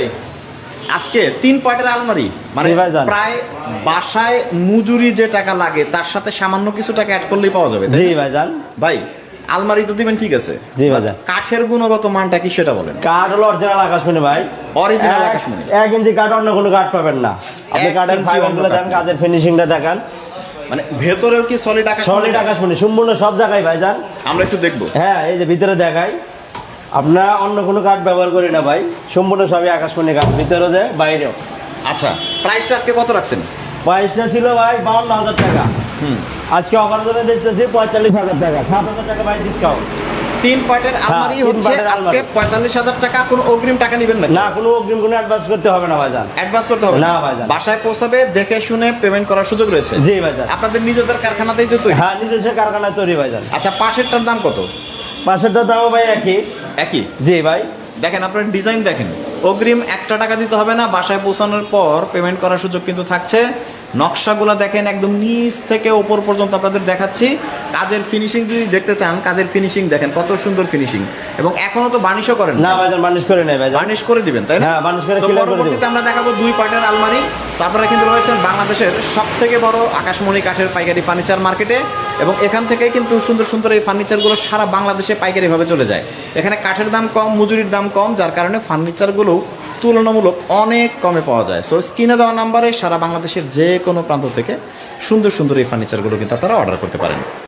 ভাই আজকে তিন পার্টের আলমারি। মানে প্রায় বাসায় মজুরি যে টাকা লাগে তার সাথে সামান্য কিছু টাকা অ্যাড করলেই পাওয়া যাবে জি না? ভাইজান। ভাই আলমারি তো দিবেন ঠিক আছে। জি ভাইজান। কাঠের গুণগত মানটা কি সেটা বলেন? কাঠ হলো অরিজিনাল আকাশমণি ভাই। এক- আকাশমণি। এক ইঞ্চি কাঠ অন্য কোনো কাঠ পাবেন না। আপনি কাঠের ইঞ্চি ফাইবারগুলো কাঠ দেখান কাজের ফিনিশিংটা দেখান। মানে ভেতরেও কি সলিড আকাশ সলিড আকাশমণি সম্পূর্ণ সব জায়গায় ভাইজান। আমরা একটু দেখব। হ্যাঁ এই যে ভিতরে দেখাই। আপনারা অন্য কোনো কাঠ ব্যবহার করি না ভাই সম্পূর্ণ সবই আকাশমণি কাঠ ভিতরে যে বাইরেও। আচ্ছা প্রাইসটা আজকে কত রাখছেন? প্রাইসটা ছিল ভাই বাউন্ন হাজার টাকা। হুম। আজকে অফার জন্য দিচ্ছি পঁয়তাল্লিশ হাজার টাকা। সাত হাজার টাকা ভাই ডিসকাউন্ট তিন পার্টের আলমারি হচ্ছে আজকে। পঁয়তাল্লিশ হাজার টাকা। কোনো অগ্রিম টাকা নেবেন না না কোনো অগ্রিম কোনো অ্যাডভান্স করতে হবে না ভাইজান। অ্যাডভান্স করতে হবে? না, ভাইজান। বাসায় পৌঁছাবে দেখে শুনে পেমেন্ট করার সুযোগ রয়েছে? জি ভাইজান। আপনাদের নিজেদের কারখানাতেই তো তৈরি? হ্যাঁ নিজস্ব কারখানায় তৈরি ভাইজান। আচ্ছা পাশেরটার দাম কত? পাশেরটা দামও ভাই একই। একই? জি ভাই। দেখেন আপনার ডিজাইন দেখেন। অগ্রিম একটা টাকা দিতে হবে না বাসায় পৌঁছানোর পর পেমেন্ট করার সুযোগ কিন্তু থাকছে। নকশাগুলো দেখেন একদম নিচ থেকে ওপর পর্যন্ত আপনাদের দেখাচ্ছি। কাজের ফিনিশিং যদি দেখতে চান কাজের ফিনিশিং দেখেন কত সুন্দর ফিনিশিং এবং এখনও তো বার্নিশও করেন না ভাইজান বানিশ করে নেই ভাইজান। বার্নিশ করে দিবেন তাই না? হ্যাঁ, বার্নিশ করে clear করে পরবর্তীতে আমরা দেখাবো দুই পার্টের আলমারি। আপনারা কিন্তু রয়েছেন বাংলাদেশের সব থেকে বড় আকাশমণি কাঠের পাইকারি ফার্নিচার মার্কেটে এবং এখান থেকে কিন্তু সুন্দর সুন্দর এই ফার্নিচারগুলো সারা বাংলাদেশে পাইকারিভাবে চলে যায়। এখানে কাঠের দাম কম, মজুরির দাম কম, যার কারণে ফার্নিচারগুলো তুলনামূলক অনেক কমে পাওয়া যায়। সো স্ক্রিনে দেওয়া নাম্বারে সারা বাংলাদেশের যে কোনো প্রান্ত থেকে সুন্দর সুন্দর এই ফার্নিচারগুলো কিন্তু আপনারা অর্ডার করতে পারেন।